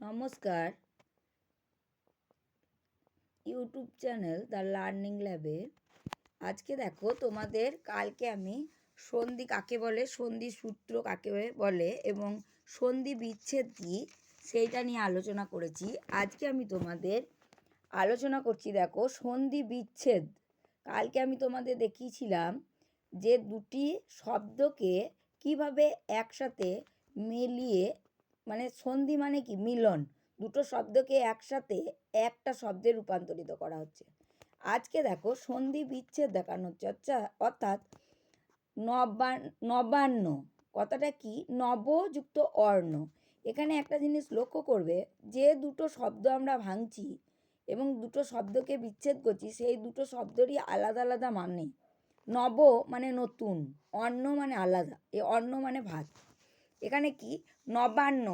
নমস্কার। YouTube channel the learning ল্যাবে। আজকে দেখো তোমাদের কালকে আমি সন্ধি কাকে বলে, সন্ধি সূত্র কাকে বলে এবং সন্ধি বিচ্ছেদ কী সেইটা নিয়ে আলোচনা করেছি। আজকে আমি তোমাদের আলোচনা করছি দেখো সন্ধি বিচ্ছেদ। কালকে আমি তোমাদের দেখিয়েছিলাম যে দুটি শব্দকে কীভাবে একসাথে মিলিয়ে মানে সন্ধি মানে কি? মিলন। দুটো শব্দকে একসাথে একটা শব্দে রূপান্তরিত করা হচ্ছে। আজকে দেখো সন্ধি বিচ্ছেদ দেখানো হচ্ছে আচ্ছা অর্থাৎ নবান নবান্ন। কথাটা কি? নবযুক্ত অর্ণ। এখানে একটা জিনিস লক্ষ্য করবে, যে দুটো শব্দ আমরা ভাঙছি এবং দুটো শব্দকে বিচ্ছেদ করছি, সেই দুটো শব্দেরই আলাদা আলাদা মানে। নব মানে নতুন অন্ন মানে আলাদা এ অন্ন মানে ভাত এখানে কি? নবান্ন।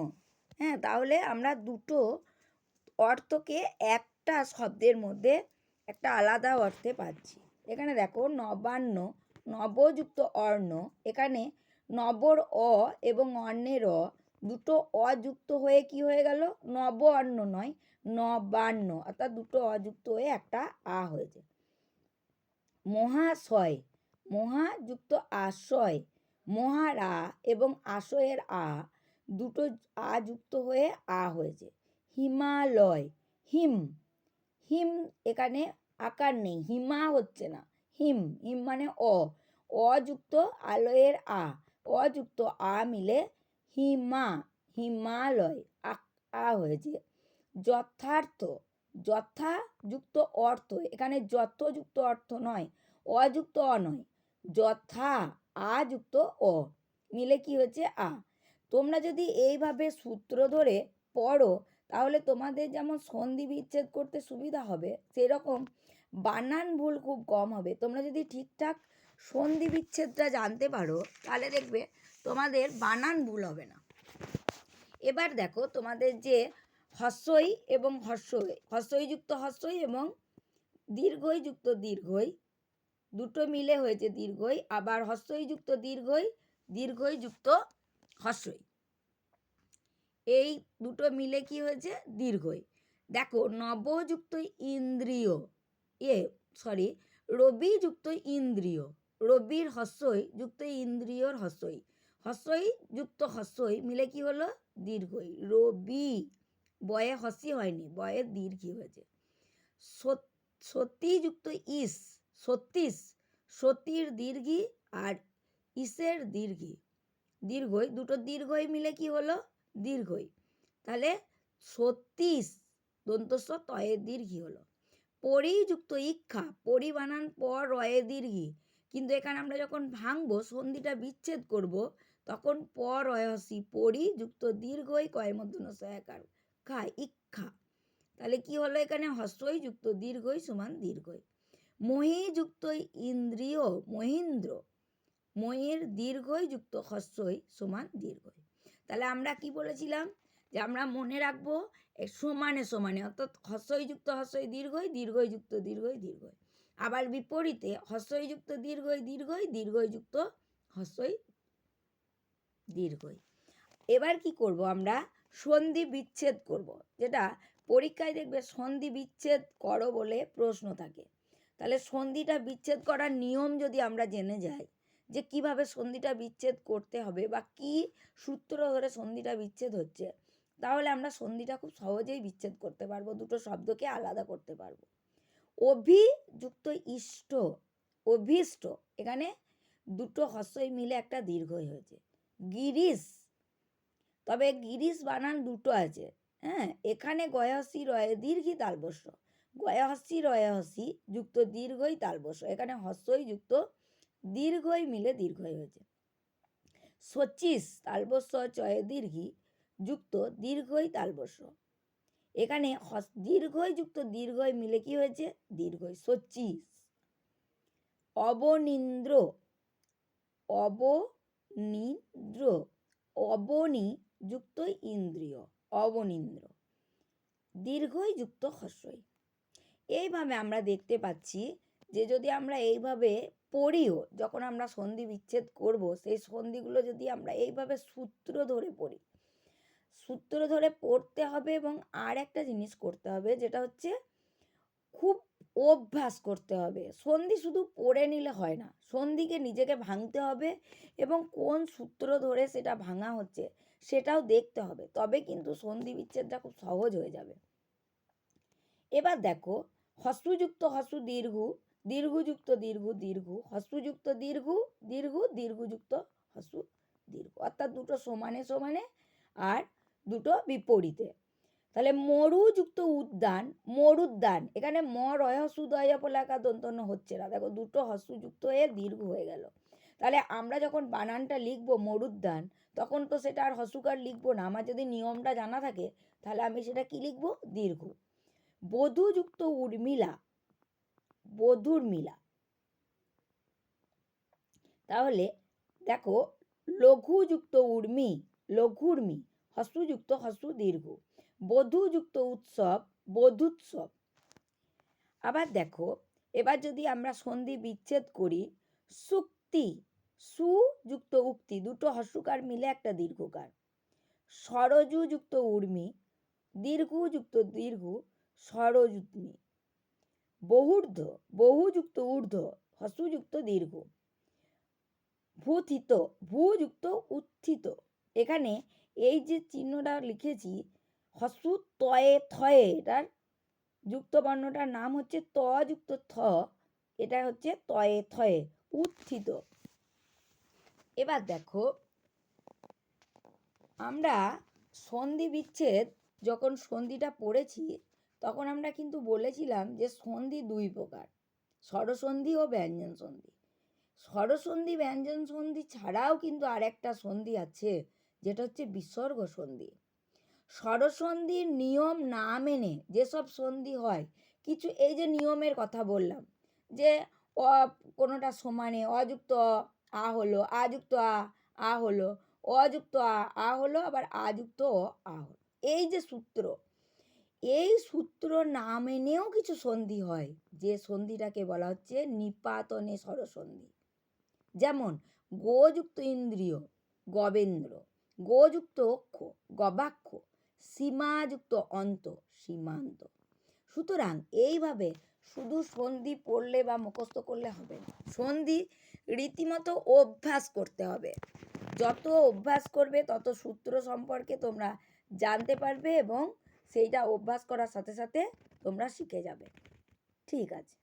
হ্যাঁ তাহলে আমরা দুটো অর্থকে একটা শব্দের মধ্যে একটা আলাদা অর্থে পাচ্ছি। এখানে দেখো নবান্ন, নবযুক্ত অর্ণ। এখানে নবর অ এবং অন্যের অ। দুটো অযুক্ত হয়ে কি হয়ে গেল? নব অন্ন নয়, নবান্ন। অর্থাৎ দুটো অযুক্ত হয়ে একটা আ হয়েছে। মহাশয়, মহাযুক্ত আশয় মহারা এবং আশয়ের আ দুটো আ যুক্ত হয়ে আ হয়েছে। হিমালয়, হিম। হিম এখানে আকার নেই, হিমা হচ্ছে না, হিম। হিম মানে অ। অযুক্ত আলয়ের আ অযুক্ত আ মিলে হিমা, হিমালয় আ হয়েছে। যথার্থ যথাযুক্ত অর্থ, এখানে যথযুক্ত অর্থ নয় অযুক্ত অ নয়, যথা আ যুক্ত অ। মিলে কি হচ্ছে? আ। তোমরা যদি এইভাবে সূত্র ধরে পড়ো, তাহলে তোমাদের যেমন সন্ধি বিচ্ছেদ করতে সুবিধা হবে, সেরকম বানান ভুল খুব কম হবে। তোমরা যদি ঠিকঠাক সন্ধি বিচ্ছেদটা জানতে পারো, তাহলে দেখবে তোমাদের বানান ভুল হবে না। এবার দেখো তোমাদের যে হস্যই এবং হস্যই হস্যই যুক্ত হস্যই এবং দীর্ঘই যুক্ত দীর্ঘই দুটো মিলে হয়েছে দীর্ঘই, আবার হস্যইযুক্ত দীর্ঘই দীর্ঘই যুক্ত হস্যই। এই দুটো মিলে কি হয়েছে? দীর্ঘই। দেখো, নবযুক্ত ইন্দ্রিয়, এ সরি রবি যুক্ত ইন্দ্রিয়, রবির হস্যই, যুক্ত ইন্দ্রিয়র হস্যই। হস্যই যুক্ত হস্যই মিলে কি হলো? দীর্ঘই। রবি, বয়ে হসি হয়নি, বয়ে দীর্ঘি হয়েছে। সতীযুক্ত ইস সতীশ, সতীর দীর্ঘি আর ইসের দীর্ঘি। দীর্ঘই, দুটো দীর্ঘই মিলে কি হলো? দীর্ঘই। তাহলে ছত্রিশ দন্তস্ব তয়ে দীর্ঘি হলো। পরিযুক্ত ইক্ষা, পরি বানান পর রয়ে দীর্ঘি। কিন্তু এখানে আমরা যখন ভাঙবো, সন্ধিটা বিচ্ছেদ করব, তখন পর রয়সি পরি যুক্ত দীর্ঘই কয়ের মধ্যে সহায়কার খা, ইক্ষা। তাহলে কি হলো এখানে? হস্যই যুক্ত দীর্ঘই সমান দীর্ঘই। মহি যুক্ত ইন্দ্রিয় মহেন্দ্র। ময়ের দীর্ঘই যুক্ত, হস্যই সমান দীর্ঘই। তাহলে আমরা কি বলেছিলাম? যে আমরা মনে রাখব সমানে সমানে, অর্থাৎ হস্যইযুক্ত হস্যই দীর্ঘই দীর্ঘই যুক্ত, দীর্ঘই দীর্ঘই। আবার বিপরীতে হস্যইযুক্ত দীর্ঘই দীর্ঘই দীর্ঘই যুক্ত, হস্যই দীর্ঘই। এবার কি করব আমরা? সন্ধি বিচ্ছেদ করব। যেটা পরীক্ষায় দেখবে সন্ধি বিচ্ছেদ করো বলে প্রশ্ন থাকে। তাহলে সন্ধিটা বিচ্ছেদ করার নিয়ম যদি আমরা জেনে যাই, যে কীভাবে সন্ধিটা বিচ্ছেদ করতে হবে বা কি সূত্র ধরে সন্ধিটা বিচ্ছেদ হচ্ছে, তাহলে আমরা সন্ধিটা খুব সহজেই বিচ্ছেদ করতে পারব, দুটো শব্দকে আলাদা করতে পারব। অভিযুক্ত ইষ্ট, অভিষ্ট, এখানে দুটো হস্যই মিলে একটা দীর্ঘই হয়েছে। গিরিশ, তবে গিরিশ বানান দুটো আছে হ্যাঁ এখানে গয়াহসি রয়ে দীর্ঘি তালবস্য। গয়াহসি রয়াহসি যুক্ত দীর্ঘই তালবস্য এখানে হস্যই যুক্ত দীর্ঘই মিলে দীর্ঘই হয়েছে। সচিস তালবস্য চয়ে দীর্ঘি যুক্ত দীর্ঘই তালবস্য এখানে হস দীর্ঘই যুক্ত দীর্ঘই মিলে কি হয়েছে? দীর্ঘই। সচিস। অবনীন্দ্র। অবনীন্দ্র। অবনী যুক্ত ইন্দ্রিয়। অবনীন্দ্র। দীর্ঘই যুক্ত হস্যই। এইভাবে আমরা দেখতে পাচ্ছি যে যদি আমরা এইভাবে পড়িও, যখন আমরা সন্ধি বিচ্ছেদ করব, সেই সন্ধিগুলো যদি আমরা এইভাবে সূত্র ধরে পড়ি, সূত্র ধরে পড়তে হবে এবং আর একটা জিনিস করতে হবে, যেটা হচ্ছে খুব অভ্যাস করতে হবে। সন্ধি শুধু পড়ে নিলে হয় না, সন্ধিকে নিজেকে ভাঙতে হবে এবং কোন সূত্র ধরে সেটা ভাঙা হচ্ছে সেটাও দেখতে হবে। তবে কিন্তু সন্ধি বিচ্ছেদটা খুব সহজ হয়ে যাবে। এবার দেখো হস্যযুক্ত হস্য দীর্ঘ, দীর্ঘযুক্ত দীর্ঘ দীর্ঘ হস্যযুক্ত দীর্ঘ দীর্ঘ, দীর্ঘযুক্ত হস্য দীর্ঘ। অর্থাৎ দুটো সমানে সমানে আর দুটো বিপরীতে। তাহলে মরুযুক্ত উদ্যান, মরুদ্যান, এখানে ম রয় সুদয় পলাকা দন্তন্য হচ্ছে না। দেখো দুটো হস্যযুক্ত হয়ে দীর্ঘ হয়ে গেল। তাহলে আমরা যখন বানানটা লিখব মরুদ্যান, তখন তো সেটা আর হস্যকার লিখব না। আমার যদি নিয়মটা জানা থাকে, তাহলে আমি সেটা কি লিখব? দীর্ঘ। বধূযুক্ত উর্মিলা বধুর মিলা। তাহলে দেখো, লঘুযুক্ত উর্মি লঘুর্মি হস্যযুক্ত হস্য দীর্ঘ, বধূযুক্ত উৎসব, বধুৎসব। আবার দেখো, এবার যদি আমরা সন্ধি বিচ্ছেদ করি, সুক্তি, সুযুক্ত উক্তি, দুটো হস্যকার মিলে একটা দীর্ঘকার। সরজুযুক্ত উর্মি দীর্ঘযুক্ত দীর্ঘ সরযুগ্মি বহুর্ধ বহুযুক্ত ঊর্ধ্ব, হস্যযুক্ত দীর্ঘ। ভূথিত, ভূযুক্ত উত্থিত। এখানে এই যে চিহ্নটা লিখেছি হস্য তয়ে থয়ে, এটার যুক্ত বর্ণটার নাম হচ্ছে ত যুক্ত থ, এটা হচ্ছে তয়ে থয়ে, উত্থিত। এবার দেখো, আমরা সন্ধি বিচ্ছেদ, যখন সন্ধিটা পড়েছি তখন আমরা কিন্তু বলেছিলাম যে সন্ধি দুই প্রকার, স্বরসন্ধি ও ব্যঞ্জন সন্ধি। স্বরসন্ধি, ব্যঞ্জন সন্ধি ছাড়াও কিন্তু আরেকটা সন্ধি আছে, যেটা হচ্ছে বিসর্গ সন্ধি। স্বরসন্ধির নিয়ম না মেনে যেসব সন্ধি হয়, কিছু এই যে নিয়মের কথা বললাম, যে অ, কোনোটা সমানে অযুক্ত আ হলো, আযুক্ত আ আ হলো, অযুক্ত আ আ হলো, আবার আযুক্ত অ, আ হলো। এই যে সূত্র এই সূত্র না মেনেও কিছু সন্ধি হয়, যে সন্ধিটাকে বলা হচ্ছে নিপাতনে স্বরসন্ধি। যেমন, গোযুক্ত ইন্দ্রিয়, গবেন্দ্র, গোযুক্ত অক্ষ, গবাক্ষ, সীমাযুক্ত অন্ত, সীমান্ত। সুতরাং এইভাবে শুধু সন্ধি পড়লে বা মুখস্থ করলে হবে না, সন্ধি রীতিমতো অভ্যাস করতে হবে। যত অভ্যাস করবে, তত সূত্র সম্পর্কে তোমরা জানতে পারবে এবং সেইটা অভ্যাস করার সাথে সাথে তোমরা শিখে যাবে। ঠিক আছে।